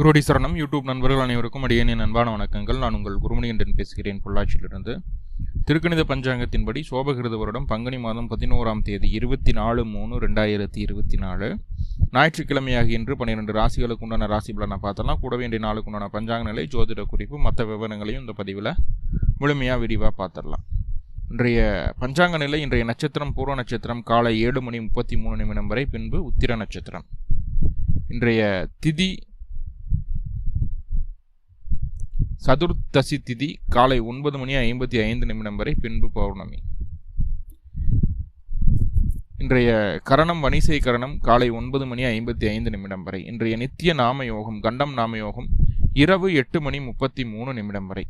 குருடி சரணம். யூடியூப் நண்பர்கள் அனைவருக்கும் அடியேனின் அன்பான வணக்கங்கள். நான் உங்கள் குருமணிகண்டன் பேசுகிறேன் பொள்ளாச்சியிலிருந்து. திருக்கணித பஞ்சாங்கத்தின்படி சோபகிருத வருடம் பங்குனி மாதம் பதினோராம் தேதி இருபத்தி நாலு மூணு ரெண்டாயிரத்தி இருபத்தி நாலு. ஞாயிற்றுக்கிழமையாக இன்று பன்னிரெண்டு ராசிகளுக்கு உண்டான ராசி பலனை பார்த்தலாம். கூடவே இன்றைய நாளுக்கு உண்டான பஞ்சாங்க நிலை ஜோதிட குறிப்பு மற்ற விவரங்களையும் இந்த பதிவில் முழுமையாக விரிவாக பார்த்துடலாம். இன்றைய பஞ்சாங்க நிலை இன்றைய நட்சத்திரம் பூர்வ நட்சத்திரம் காலை ஏழு மணி முப்பத்தி மூணு நிமிடம் வரை பின்பு உத்திர நட்சத்திரம். இன்றைய திதி சதுர்த்தசி திதி காலை ஒன்பது மணி ஐம்பத்தி ஐந்து நிமிடம் வரை பின்பு பௌர்ணமி. இன்றைய கரணம் வணிசை கரணம் காலை ஒன்பது மணி ஐம்பத்தி ஐந்து நிமிடம் வரை. இன்றைய நித்திய நாம யோகம் கண்டம் நாம யோகம் இரவு எட்டு மணி முப்பத்தி மூணு நிமிடம் வரை.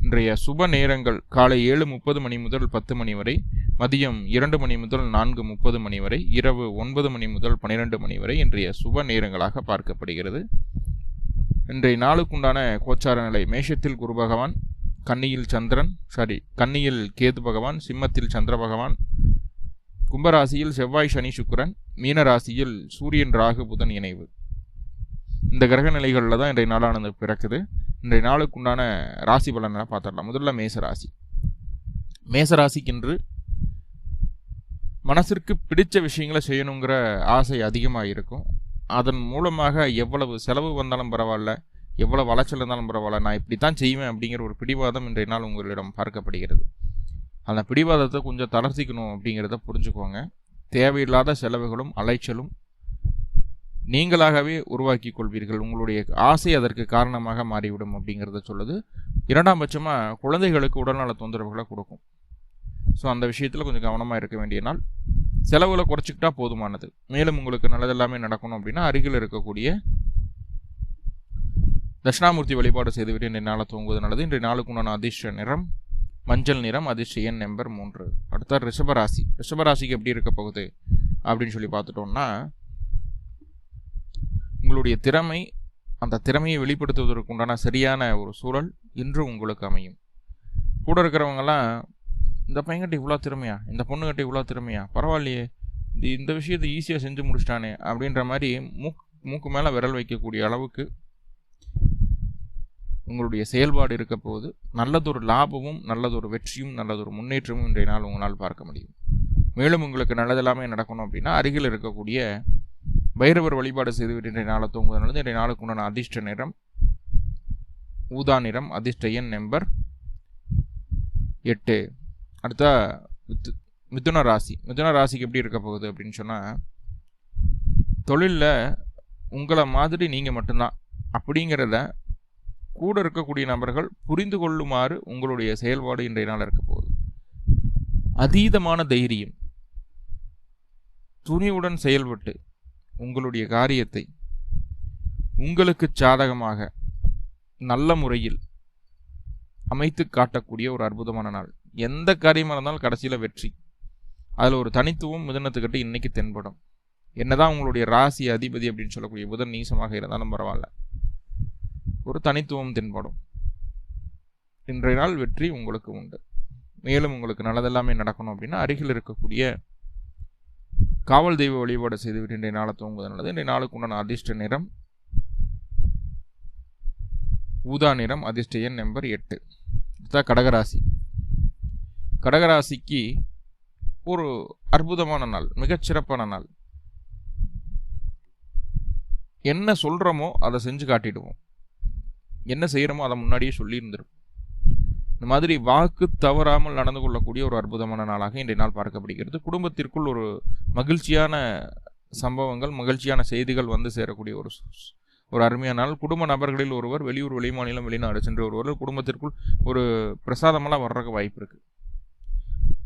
இன்றைய சுப நேரங்கள் காலை ஏழு முப்பது மணி முதல் பத்து மணி வரை மதியம் இரண்டு மணி முதல் நான்கு முப்பது மணி வரை இரவு ஒன்பது மணி முதல் பன்னிரெண்டு மணி வரை இன்றைய சுப நேரங்களாக பார்க்கப்படுகிறது. இன்றைய நாளுக்குண்டான கோச்சார நிலை. மேஷத்தில் குரு பகவான் கன்னியில் சந்திரன் சாரி கன்னியில் கேது பகவான் சிம்மத்தில் சந்திர பகவான் கும்பராசியில் செவ்வாய் சனி சுக்கிரன் மீனராசியில் சூரியன் ராகு புதன் இணைவு. இந்த கிரக நிலைகளில் தான் இன்றைய நாளானது பிறக்குது. இன்றைய நாளுக்குண்டான ராசி பலனை பார்த்துடலாம். முதல்ல மேசராசி. ராசி மனசிற்கு பிடித்த விஷயங்களை செய்யணுங்கிற ஆசை அதிகமாக இருக்கும் அதன் மூலமாக எவ்வளவு செலவு வந்தாலும் பரவாயில்ல எவ்வளோ வளர்ச்சல் இருந்தாலும் பரவாயில்ல நான் இப்படி தான் செய்வேன் அப்படிங்கிற ஒரு பிடிவாதம் இன்றைய நாள் உங்களிடம் பார்க்கப்படுகிறது. அந்த பிடிவாதத்தை கொஞ்சம் தளர்த்திக்கணும் அப்படிங்கிறத புரிஞ்சுக்கோங்க. தேவையில்லாத செலவுகளும் அலைச்சலும் நீங்களாகவே உருவாக்கி கொள்வீர்கள். உங்களுடைய ஆசை அதற்கு காரணமாக மாறிவிடும் அப்படிங்கிறத சொல்லுது. இரண்டாம் பட்சமாக குழந்தைகளுக்கு உடல்நல தொந்தரவுகளை கொடுக்கும். ஸோ அந்த விஷயத்தில் கொஞ்சம் கவனமாக இருக்க வேண்டிய நாள். செலவுகளை குறைச்சிக்கிட்டா போதுமானது. மேலும் உங்களுக்கு நல்லதெல்லாமே நடக்கணும் அப்படின்னா அருகில் இருக்கக்கூடிய தட்சிணாமூர்த்தி வழிபாடு செய்துவிட்டு இன்றைய நாளை தூங்குவது நல்லது. இன்றைய நாளுக்கு உண்டான அதிர்ஷ்ட நிறம் மஞ்சள் நிறம் அதிர்ஷ்ட எண் நம்பர் மூன்று. அடுத்த ரிஷபராசி ரிஷபராசிக்கு எப்படி இருக்க போகுது அப்படின்னு சொல்லி பார்த்துட்டோம்னா உங்களுடைய திறமை அந்த திறமையை வெளிப்படுத்துவதற்கு உண்டான சரியான ஒரு சூழல் இன்று உங்களுக்கு அமையும். கூட இருக்கிறவங்கெல்லாம் இந்த பையன்கிட்ட இவ்வளோ திறமையா? இந்த பொண்ணுக்கிட்ட இவ்வளோ திறமையா? பரவாயில்லையே. இது இந்த விஷயத்தை ஈஸியாக செஞ்சு முடிச்சிட்டானே அப்படின்ற மாதிரி மூக் மூக்கு மேலே விரல் வைக்கக்கூடிய அளவுக்கு உங்களுடைய செயல்பாடு இருக்க போது நல்லதொரு லாபமும் நல்லதொரு வெற்றியும் நல்லதொரு முன்னேற்றமும் இன்றைய நாள் உங்களால் பார்க்க முடியும். மேலும் உங்களுக்கு நல்லதெல்லாமே நடக்கணும் அப்படின்னா அருகில் இருக்கக்கூடிய பைரவர் வழிபாடு செய்துவிட்டு இன்றைய நாளை தூங்குவதனால இன்றைய நாளுக்கு உண்டான அதிர்ஷ்ட நிறம் ஊதா நிறம் அதிர்ஷ்ட எண் நம்பர் எட்டு. அடுத்தா மித்து மிதுன ராசி. மிதுன ராசிக்கு எப்படி இருக்க போகுது அப்படின்னு சொன்னால் தொழிலில் உங்களை மாதிரி நீங்கள் மட்டும்தான். அப்படிங்கிறத கூட இருக்கக்கூடிய நபர்கள் புரிந்து கொள்ளுமாறு உங்களுடைய செயல்பாடு இன்றைய நாள் இருக்க போகுது. அதீதமான தைரியம். துணிவுடன் செயல்பட்டு உங்களுடைய காரியத்தை உங்களுக்கு சாதகமாக நல்ல முறையில் அமைத்து காட்டக்கூடிய ஒரு அற்புதமான நாள். எந்த காரியமாக இருந்தாலும் கடைசியில் வெற்றி. அதில் ஒரு தனித்துவம் மிதனத்துக்கிட்ட இன்றைக்கி தென்படும். என்னதான் உங்களுடைய ராசி அதிபதி அப்படின்னு சொல்லக்கூடிய புதன் நீசமாக இருந்தாலும் பரவாயில்ல. ஒரு தனித்துவம் தென்படும். இன்றைய நாள் வெற்றி உங்களுக்கு உண்டு. மேலும் உங்களுக்கு நல்லதெல்லாமே நடக்கணும் அப்படின்னா அருகில் இருக்கக்கூடிய காவல் தெய்வ வழிபாடு செய்துவிட்டு இன்றைய நாளை தூங்குவது நல்லது. இன்றைய நாளுக்கு உண்டான அதிர்ஷ்ட நிறம் ஊதா நிறம் அதிர்ஷ்ட எண் நம்பர் எட்டு. இதுதான் கடகராசி. கடகராசிக்கு ஒரு அற்புதமான நாள் மிகச்சிறப்பான நாள். என்ன சொல்கிறோமோ அதை செஞ்சு காட்டிடுவோம். என்ன செய்கிறோமோ அதை முன்னாடியே சொல்லியிருந்திருப்போம். இந்த மாதிரி வாக்கு தவறாமல் நடந்து கொள்ளக்கூடிய ஒரு அற்புதமான நாளாக இன்றைய நாள் பார்க்கப்படுகிறது. குடும்பத்திற்குள் ஒரு மகிழ்ச்சியான சம்பவங்கள் மகிழ்ச்சியான செய்திகள் வந்து சேரக்கூடிய ஒரு ஒரு அருமையான நாள். குடும்ப நபர்களில் ஒருவர் வெளியூர் வெளிமாநிலம் வெளிநாடு சென்று ஒருவர் குடும்பத்திற்குள் ஒரு பிரசாதமெல்லாம் வர்றதுக்கு வாய்ப்பு இருக்குது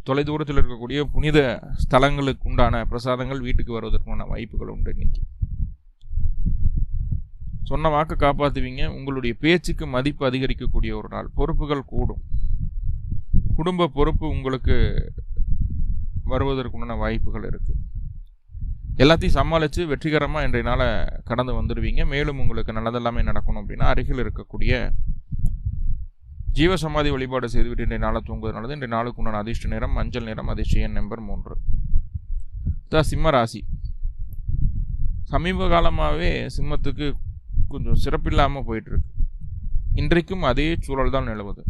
தொலைதூரத்தில் இருக்கக்கூடிய புனித ஸ்தலங்களுக்கு உண்டான பிரசாதங்கள் வீட்டுக்கு வருவதற்கான வாய்ப்புகள் உண்டு இன்னைக்கு. சொன்ன வாக்கு காப்பாற்றுவீங்க உங்களுடைய பேச்சுக்கு மதிப்பு அதிகரிக்கக்கூடிய ஒரு நாள். பொறுப்புகள் கூடும். குடும்ப பொறுப்பு உங்களுக்கு வருவதற்குண்டான வாய்ப்புகள் இருக்குது எல்லாத்தையும் சமாளித்து வெற்றிகரமாக இன்றைய நாளை கடந்து வந்துடுவீங்க மேலும் உங்களுக்கு நல்லதெல்லாமே நடக்கணும் அப்படின்னா அருகில் இருக்கக்கூடிய ஜீவசமாதி வழிபாடு செய்துவிட்டு இன்றைய நாளை தூங்குவது நல்லது. இன்றைய நாளுக்கு உண்டான அதிர்ஷ்ட நிறம் மஞ்சள் நிறம் அதிர்ஷ்ட எண் நம்பர் மூன்று. சிம்ம ராசி. சமீப காலமாகவே சிம்மத்துக்கு கொஞ்சம் சிறப்பில்லாமல் போயிட்டுருக்கு. இன்றைக்கும் அதே சூழல் தான் நிலவுது.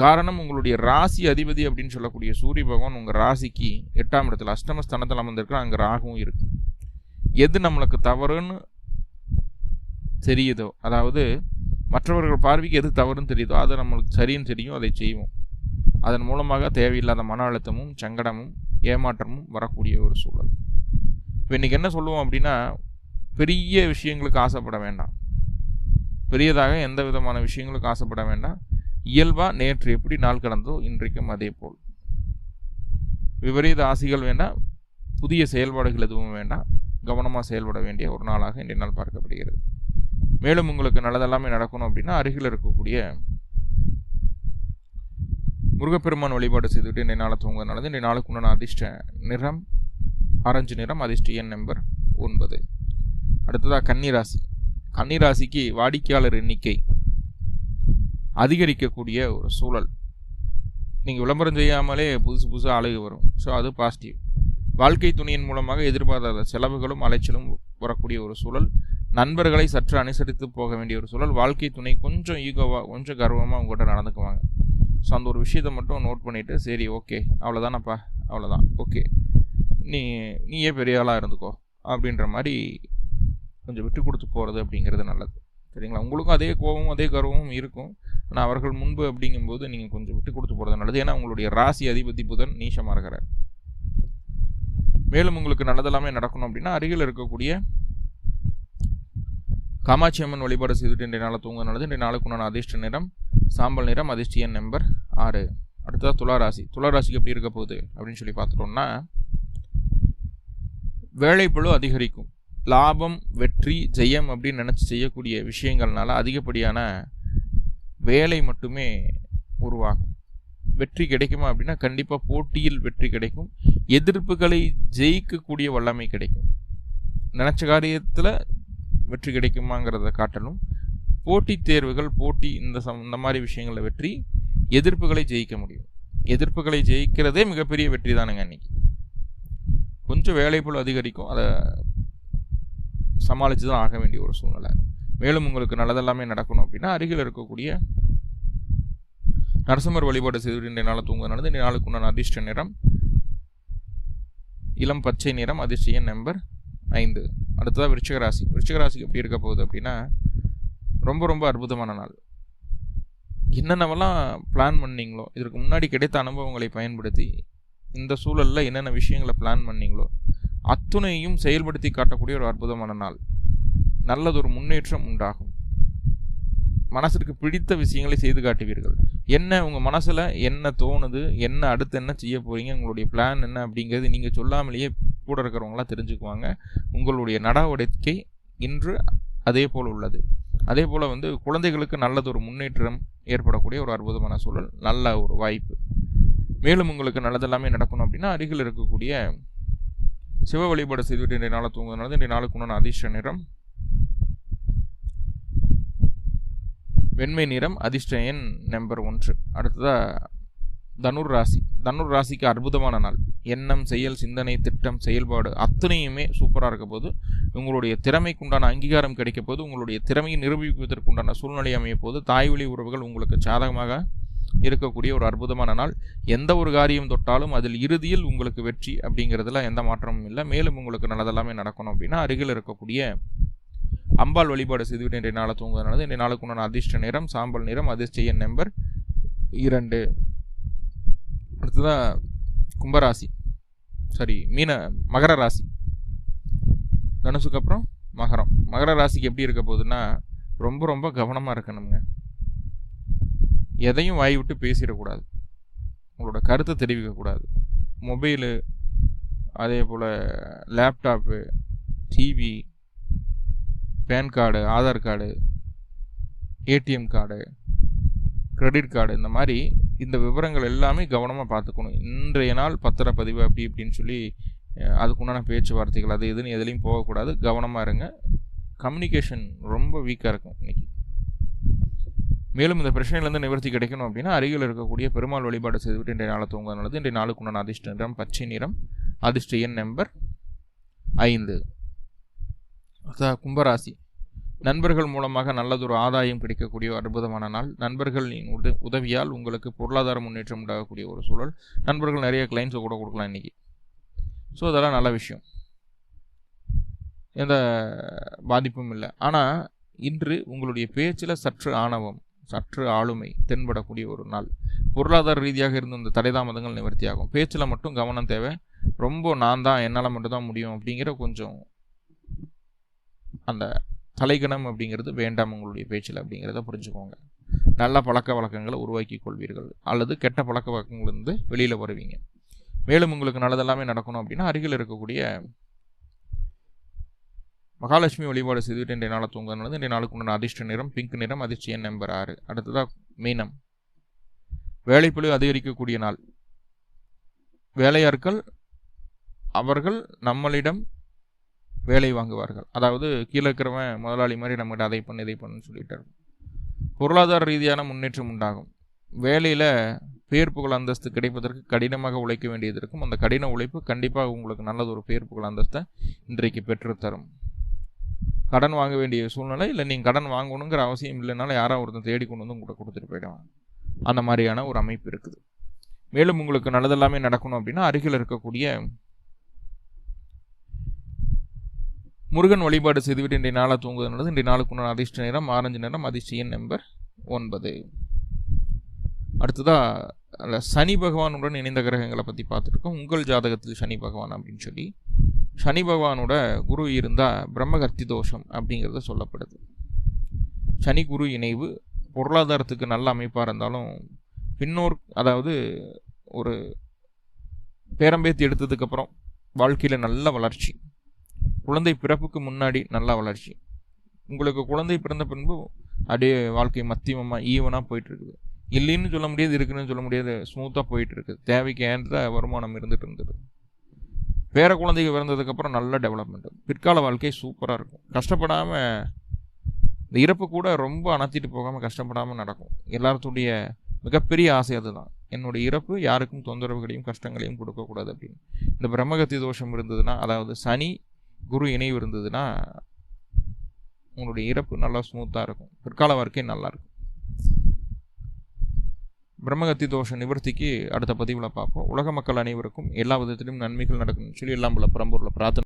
காரணம் உங்களுடைய ராசி அதிபதி அப்படின்னு சொல்லக்கூடிய சூரிய பகவான் உங்கள் ராசிக்கு எட்டாம் இடத்துல அஷ்டம ஸ்தானத்தில் அமர்ந்திருக்கிற அங்கே ராகவும் இருக்குது எது நம்மளுக்கு தவறுன்னு தெரியுதோ அதாவது மற்றவர்கள் பார்வைக்கு எது தவறுன்னு தெரியுதோ அது நம்மளுக்கு சரின்னு தெரியும் அதை செய்வோம். அதன் மூலமாக தேவையில்லாத மன அழுத்தமும் சங்கடமும் ஏமாற்றமும் வரக்கூடிய ஒரு சூழல். இப்போ இன்றைக்கி என்ன சொல்லுவோம் அப்படின்னா பெரிய விஷயங்களுக்கு ஆசைப்பட வேண்டாம். பெரியதாக எந்த விதமான விஷயங்களுக்கு ஆசைப்பட வேண்டாம். இயல்பாக நேற்று எப்படி நாள் கடந்தோ இன்றைக்கும் அதே போல். விபரீத ஆசைகள் வேண்டாம். புதிய செயல்பாடுகள் எதுவும் வேண்டாம். கவனமாக செயல்பட வேண்டிய ஒரு நாளாக இன்றைய நாள் பார்க்கப்படுகிறது. மேலும் உங்களுக்கு நல்லதெல்லாமே நடக்கணும் அப்படின்னா அருகில் இருக்கக்கூடிய முருகப்பெருமான் வழிபாடு செய்துவிட்டு இன்றைய நாளை தூங்க நல்லது. இன்றைய நாளுக்கு உண்டான அதிர்ஷ்ட நிறம் ஆரஞ்சு நிறம் அதிர்ஷ்ட எண் நம்பர் ஒன்பது. அடுத்ததாக கன்னிராசி. கன்னிராசிக்கு வாடிக்கையாளர் எண்ணிக்கை அதிகரிக்கக்கூடிய ஒரு சூழல். நீங்கள் விளம்பரம் செய்யாமலே புதுசு புதுசாக அழகு வரும். ஸோ அது பாசிட்டிவ் வாழ்க்கை துணியின் மூலமாக எதிர்பாராத செலவுகளும் அலைச்சலும் வரக்கூடிய ஒரு சூழல். நண்பர்களை சற்று அனுசரித்து போக வேண்டிய ஒரு சூழல். வாழ்க்கை துணை கொஞ்சம் ஈகோவாக கொஞ்சம் கர்வமாக உங்கள்கிட்ட நடந்துக்குவாங்க. ஸோ அந்த ஒரு விஷயத்தை மட்டும் நோட் பண்ணிவிட்டு சரி ஓகே அவ்வளோதானப்பா அவ்வளோதான் ஓகே நீ நீயே பெரிய ஆளாக இருந்துக்கோ அப்படின்ற மாதிரி கொஞ்சம் விட்டு கொடுத்து போகிறது அப்படிங்கிறது நல்லது. சரிங்களா? உங்களுக்கும் அதே கோபமும் அதே கர்வமும் இருக்கும். ஆனால் அவர்கள் முன்பு அப்படிங்கும்போது நீங்கள் கொஞ்சம் விட்டு கொடுத்து போகிறது நல்லது. ஏன்னா உங்களுடைய ராசி அதிபதி புதன் நீசமாக இருக்கிறார் மேலும் உங்களுக்கு நல்லதெல்லாமே நடக்கணும் அப்படின்னா அருகில் இருக்கக்கூடிய காமாட்சி அம்மன் வழிபாடு செய்துட்டு இன்றைய நாளை தூங்க நல்லது. இன்றைய நாளுக்கு உண்டான அதிர்ஷ்ட நிறம் சாம்பல் நிறம் அதிர்ஷ்ட எண் நம்பர் ஆறு. அடுத்ததாக துளாராசி. துளாராசிக்கு எப்படி இருக்க போகுது அப்படின்னு சொல்லி பார்த்துட்டோம்னா வேலைப்பழு அதிகரிக்கும். லாபம் வெற்றி ஜெயம் அப்படின்னு நினச்சி செய்யக்கூடிய விஷயங்கள்னால அதிகப்படியான வேலை மட்டுமே உருவாகும். வெற்றி கிடைக்குமா அப்படின்னா கண்டிப்பாக போட்டியில் வெற்றி கிடைக்கும். எதிர்ப்புகளை ஜெயிக்கக்கூடிய வல்லமை கிடைக்கும். நினச்ச காரியத்தில் வெற்றி கிடைக்குமாங்கிறத காட்டணும். போட்டித் தேர்வுகள் போட்டி இந்த சம் இந்த மாதிரி விஷயங்களில் வெற்றி எதிர்ப்புகளை ஜெயிக்க முடியும். எதிர்ப்புகளை ஜெயிக்கிறதே மிகப்பெரிய வெற்றி தானுங்க அன்னைக்கு கொஞ்சம் வேலைப்போல் அதிகரிக்கும். அதை சமாளித்து தான் ஆக வேண்டிய ஒரு சூழ்நிலை. மேலும் உங்களுக்கு நல்லதெல்லாமே நடக்கணும் அப்படின்னா அருகில் இருக்கக்கூடிய நரசிம்மர் வழிபாடு செய்து இன்றைய நாளை தூங்க நடந்து இன்றைய நாளுக்கு உண்டான அதிர்ஷ்ட நிறம் இளம் பச்சை நிறம் அதிர்ஷ்ட எண் நம்பர் ஐந்து. அடுத்ததாக விருச்சிகராசி விருச்சிகராசிக்கு எப்படி இருக்க போகுது அப்படின்னா ரொம்ப ரொம்ப அற்புதமான நாள். என்னென்னவெல்லாம் பிளான் பண்ணீங்களோ இதற்கு முன்னாடி கிடைத்த அனுபவங்களை பயன்படுத்தி இந்த சூழலில் என்னென்ன விஷயங்களை பிளான் பண்ணீங்களோ அத்துணையும் செயல்படுத்தி காட்டக்கூடிய ஒரு அற்புதமான நாள். நல்லதொரு முன்னேற்றம் உண்டாகும். மனசிற்கு பிடித்த விஷயங்களை செய்து காட்டுவீர்கள். என்ன உங்கள் மனசில் என்ன தோணுது என்ன அடுத்து என்ன செய்ய போகிறீங்க உங்களுடைய பிளான் என்ன அப்படிங்கிறது நீங்கள் சொல்லாமலேயே கூட இருக்கிறவங்களாம் தெரிஞ்சுக்குவாங்க. உங்களுடைய நடவடிக்கை இன்று அதே போல் உள்ளது. அதே போல் வந்து குழந்தைகளுக்கு நல்லது ஒரு முன்னேற்றம் ஏற்படக்கூடிய ஒரு அற்புதமான சூழல் நல்ல ஒரு வாய்ப்பு. மேலும் உங்களுக்கு நல்லதெல்லாமே நடக்கணும் அப்படின்னா அருகில் இருக்கக்கூடிய சிவ வழிபாடு செய்துவிட்டு இன்றைய நாளை தூங்குவதனால இன்றைய நாளுக்கு உண்டான அதிர்ஷ்ட நிறம் வெண்மை நிறம் அதிர்ஷ்ட எண் நம்பர் ஒன்று. அடுத்ததாக தனுர் ராசி. தனுர் ராசிக்கு அற்புதமான நாள். எண்ணம் செயல் சிந்தனை திட்டம் செயல்பாடு அத்தனையுமே சூப்பராக இருக்க போது உங்களுடைய திறமைக்குண்டான அங்கீகாரம் கிடைக்க போது உங்களுடைய திறமையை நிரூபிப்பதற்குண்டான சூழ்நிலை அமைய போது தாய்வழி உறவுகள் உங்களுக்கு சாதகமாக இருக்கக்கூடிய ஒரு அற்புதமான நாள். எந்த ஒரு காரியம் தொட்டாலும் அதில் இறுதியில் உங்களுக்கு வெற்றி அப்படிங்கிறதுல எந்த மாற்றமும் இல்லை. மேலும் உங்களுக்கு நல்லதெல்லாமே நடக்கணும் அப்படின்னா அருகில் இருக்கக்கூடிய அம்பாள் வழிபாடு செய்துவிட்டு இன்றைய நாளை தூங்குவதனால இன்றைய நாளுக்கு உண்டான அதிர்ஷ்ட நிறம் சாம்பல் நிறம் அதிர்ஷ்ட எண் நம்பர் இரண்டு. அடுத்ததாக கும்பராசி. சாரி மீன மகர ராசி. தனுசுக்கு அப்புறம் மகரம். மகர ராசிக்கு எப்படி இருக்க போகுதுன்னா ரொம்ப ரொம்ப கவனமாக இருக்கணுங்க எதையும் வாய் விட்டு பேசிடக்கூடாது. உங்களோட கருத்தை தெரிவிக்கக்கூடாது. மொபைலு அதே போல் laptop TV PAN card Aadhaar card ATM card credit card இந்த மாதிரி இந்த விவரங்கள் எல்லாமே கவனமாக பார்த்துக்கணும். இன்றைய நாள் பத்திரப்பதிவு அப்படி இப்படின்னு சொல்லி அதுக்குண்டான பேச்சுவார்த்தைகள் அது எதுன்னு எதுலேயும் போகக்கூடாது. கவனமாக இருங்க. கம்யூனிகேஷன் ரொம்ப வீக்காக இருக்கும் இன்னைக்கு. மேலும் இந்த பிரச்சனையிலேருந்து நிவர்த்தி கிடைக்கணும் அப்படின்னா அருகில் இருக்கக்கூடிய பெருமாள் வழிபாடு செய்துவிட்டு இன்றைய நாளை தூங்க நல்லது. இன்றைய நாளுக்குண்டான அதிர்ஷ்ட நிறம் பச்சை நிறம் அதிர்ஷ்ட எண் நம்பர் ஐந்து. அதான் கும்பராசி. நண்பர்கள் மூலமாக நல்லதொரு ஆதாயம் கிடைக்கக்கூடிய அற்புதமான நாள். நண்பர்களின் உத உதவியால் உங்களுக்கு பொருளாதார முன்னேற்றம் உண்டாகக்கூடிய ஒரு சூழல். நண்பர்கள் நிறைய கிளைண்ட்ஸை கூட கொடுக்கலாம் இன்றைக்கி ஸோ அதெல்லாம் நல்ல விஷயம். எந்த பாதிப்பும் இல்லை. ஆனால் இன்று உங்களுடைய பேச்சில் சற்று ஆணவம் சற்று ஆளுமை தென்படக்கூடிய ஒரு நாள். பொருளாதார ரீதியாக இருந்த இந்த தடைதாமதங்கள் நிவர்த்தியாகும். பேச்சில் மட்டும் கவனம் தேவை. ரொம்ப நான் தான் என்னால் மட்டும்தான் முடியும் அப்படிங்கிற கொஞ்சம் அந்த தலைகணம் அப்படிங்கிறது வேண்டாம் உங்களுடைய பேச்சில் அப்படிங்கிறத புரிஞ்சுக்கோங்க. நல்ல பழக்க வழக்கங்களை உருவாக்கி கொள்வீர்கள். அல்லது கெட்ட பழக்க வழக்கங்கள்லேருந்து வெளியில் வருவீங்க. மேலும் உங்களுக்கு நல்லதெல்லாமே நடக்கணும் அப்படின்னா அருகில் இருக்கக்கூடிய மகாலட்சுமி வழிபாடு செய்துவிட்டு இன்றைய நாளை தூங்குறது இன்றைய நாளுக்கு உண்டான அதிர்ஷ்ட நிறம் பிங்க் நிறம் அதிர்ஷ்ட எண் நம்பர் ஆறு. அடுத்ததாக மீனம். வேலைப்பழு அதிகரிக்கக்கூடிய நாள். வேலையாட்கள் அவர்கள் நம்மளிடம் வேலை வாங்குவார்கள். அதாவது கீழே இருக்கிறவன் முதலாளி மாதிரி நம்மகிட்ட அதை பண்ணு இதை பண்ணுன்னு சொல்லிட்டாரு பொருளாதார ரீதியான முன்னேற்றம் உண்டாகும். வேலையில் பேர் புகழ் அந்தஸ்து கிடைப்பதற்கு கடினமாக உழைக்க வேண்டியது இருக்கும். அந்த கடின உழைப்பு கண்டிப்பாக உங்களுக்கு நல்லது ஒரு பேர் புகழ் அந்தஸ்தை இன்றைக்கு பெற்றுத்தரும். கடன் வாங்க வேண்டிய சூழ்நிலை இல்லை நீங்கள் கடன் வாங்கணுங்கிற அவசியம் இல்லைனாலும் யாராவது ஒருத்தன் தேடி கொண்டு வந்து உங்களை கொடுத்துட்டு போயிடுவாங்க. அந்த மாதிரியான ஒரு அமைப்பு இருக்குது. மேலும் உங்களுக்கு நல்லதெல்லாமே நடக்கணும் அப்படின்னா அருகில் இருக்கக்கூடிய முருகன் வழிபாடு செய்துவிட்டு இன்றைய நாளாக தூங்குவது நல்லது. இன்றைய நாளுக்கு அதிர்ஷ்ட நேரம் ஆரஞ்சு நேரம் அதிர்ஷ்ட நம்பர் ஒன்பது. அடுத்ததாக சனி பகவானுடன் இணைந்த கிரகங்களை பற்றி பார்த்துருக்கோம். உங்கள் ஜாதகத்தில் சனி பகவான் அப்படின்னு சொல்லி. சனி பகவானோட குரு இருந்தால் பிரம்மகர்த்தி தோஷம் அப்படிங்கிறது சொல்லப்படுது. சனி குரு இணைவு பொருளாதாரத்துக்கு நல்ல அமைப்பாக இருந்தாலும் பின்னோர் அதாவது ஒரு பேரம்பேத்தி எடுத்ததுக்கப்புறம் வாழ்க்கையில் நல்ல வளர்ச்சி. குழந்தை பிறப்புக்கு முன்னாடி நல்ல வளர்ச்சி. உங்களுக்கு குழந்தை பிறந்த பின்பு அப்படியே வாழ்க்கை மத்தியமமாக ஈவனாக போயிட்டுருக்குது. இல்லைன்னு சொல்ல முடியாது இருக்குன்னு சொல்ல முடியாது ஸ்மூத்தாக போயிட்டு இருக்குது தேவைக்கு ஏன்ற வருமானம் இருந்துட்டு இருந்தது. பேர குழந்தைங்க பிறந்ததுக்கப்புறம் நல்ல டெவலப்மெண்ட் பிற்கால வாழ்க்கை சூப்பராக இருக்கும். கஷ்டப்படாமல் இந்த இறப்பு கூட ரொம்ப அணத்திட்டு போகாமல் கஷ்டப்படாமல் நடக்கும். எல்லாத்துடைய மிகப்பெரிய ஆசை அதுதான். என்னுடைய இறப்பு யாருக்கும் தொந்தரவுகளையும் கஷ்டங்களையும் கொடுக்கக்கூடாது அப்படின்னு. இந்த பிரம்மகத்தி தோஷம் இருந்ததுன்னா அதாவது சனி குரு இணைவு இருந்ததுன்னா உங்களுடைய இறப்பு நல்லா ஸ்மூத்தாக இருக்கும். பிற்கால வாழ்க்கை நல்லாயிருக்கும் பிரம்மகத்தி தோஷ நிவர்த்திக்கு அடுத்த பதிவில் பார்ப்போம். உலக மக்கள் அனைவருக்கும் எல்லா விதத்திலும் நன்மைகள் நடக்கணும்னு சொல்லி எல்லாம் பல பரம்பூரில் பிரார்த்தனை